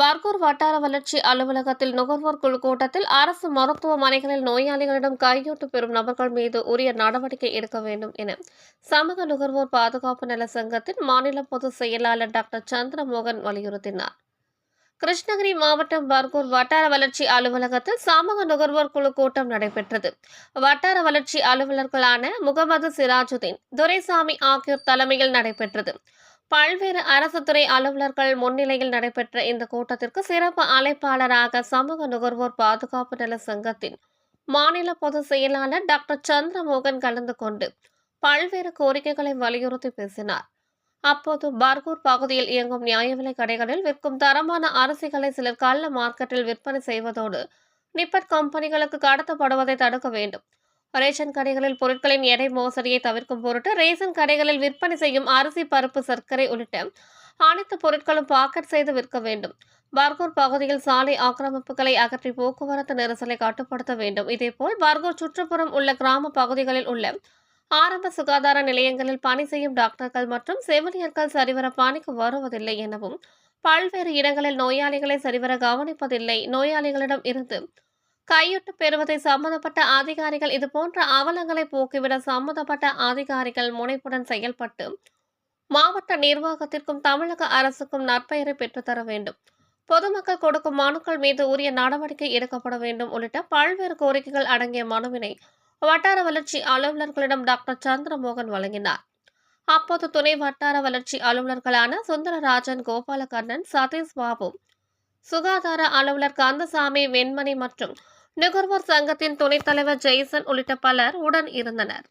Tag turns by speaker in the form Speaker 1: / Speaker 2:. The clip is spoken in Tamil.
Speaker 1: பர்கூர் வட்டார வளர்ச்சி அலுவலகத்தில் நுகர்வோர் குழு கூட்டத்தில் அரசு மருத்துவமனைகளில் நோயாளிகளிடம் கையூட்டு பெறும் நபர்கள் மீது உரிய நடவடிக்கை எடுக்க வேண்டும் என சமூக நுகர்வோர் பாதுகாப்பு நல சங்கத்தின் மாநில பொதுச் செயலாளர் டாக்டர் சந்திரமோகன் வலியுறுத்தினார். கிருஷ்ணகிரி மாவட்டம் பர்கூர் வட்டார வளர்ச்சி அலுவலகத்தில் சமூக நுகர்வோர் குழு கூட்டம் நடைபெற்றது. வட்டார வளர்ச்சி அலுவலர்களான முகமது சிராஜுதீன் துரைசாமி ஆகியோர் தலைமையில் நடைபெற்றது. பல்வேறு அரசு துறை அலுவலர்கள் முன்னிலையில் நடைபெற்ற இந்த கூட்டத்திற்கு சிறப்பு அழைப்பாளராக சமூக நுகர்வோர் பாதுகாப்பு நல சங்கத்தின் மாநில பொதுச் செயலாளர் டாக்டர் சந்திரமோகன் கலந்து கொண்டு பல்வேறு கோரிக்கைகளை வலியுறுத்தி பேசினார். அப்போது பர்கூர் பகுதியில் இயங்கும் நியாய விலை கடைகளில் விற்கும் தரமான அரிசிகளை சிலர் கள்ள மார்க்கெட்டில் விற்பனை செய்வதோடு நிப்பட் கம்பெனிகளுக்கு கடத்தப்படுவதை தடுக்க வேண்டும். ரேஷன் கடைகளில் பொருட்களின் எடை மோசடியை தவிர்க்கும் பொருட்டு ரேஷன் கடைகளில் விற்பனை செய்யும் அரிசி பருப்பு சர்க்கரை உள்ளிட்ட அனைத்து பொருட்களும் பாக்கெட் செய்து விற்க வேண்டும். பர்கூர் பகுதியில் சாலை ஆக்கிரமிப்புகளை அகற்றி போக்குவரத்து நெரிசலை கட்டுப்படுத்த வேண்டும். இதேபோல் பர்கூர் சுற்றுப்புறம் உள்ள கிராம பகுதிகளில் உள்ள ஆரம்ப சுகாதார நிலையங்களில் பணி செய்யும் டாக்டர்கள் மற்றும் செவிலியர்கள் சரிவர பணிக்கு வருவதில்லை எனவும் பல்வேறு இடங்களில் நோயாளிகளை சரிவர கவனிப்பதில்லை. நோயாளிகளிடம் இருந்து கையொட்டு பெறுவதை சம்பந்தப்பட்ட அதிகாரிகள் இதுபோன்ற அவலங்களை போக்கிவிட சம்பந்தப்பட்ட அதிகாரிகள் முனைப்புடன் செயல்பட்டு மாவட்ட நிர்வாகத்திற்கும் தமிழக அரசுக்கும் நற்பெயரை பெற்றுத்தர வேண்டும். பொதுமக்கள் கொடுக்கும் மனுக்கள் மீது உரிய நடவடிக்கை எடுக்கப்பட வேண்டும் உள்ளிட்ட பல்வேறு கோரிக்கைகள் அடங்கிய மனுவினை வட்டார வளர்ச்சி அலுவலர்களிடம் டாக்டர் சந்திரமோகன் வழங்கினார். அப்போது துணை வட்டார வளர்ச்சி அலுவலர்களான சுந்தரராஜன் கோபாலகர்ணன் சதீஷ் பாபு சுகாதார அலுவலர் கந்தசாமி வெண்மணி மற்றும் நுகர்வோர் சங்கத்தின் துணைத் தலைவர் ஜெய்சன் உள்ளிட்ட பலர் உடன் இருந்தனர்.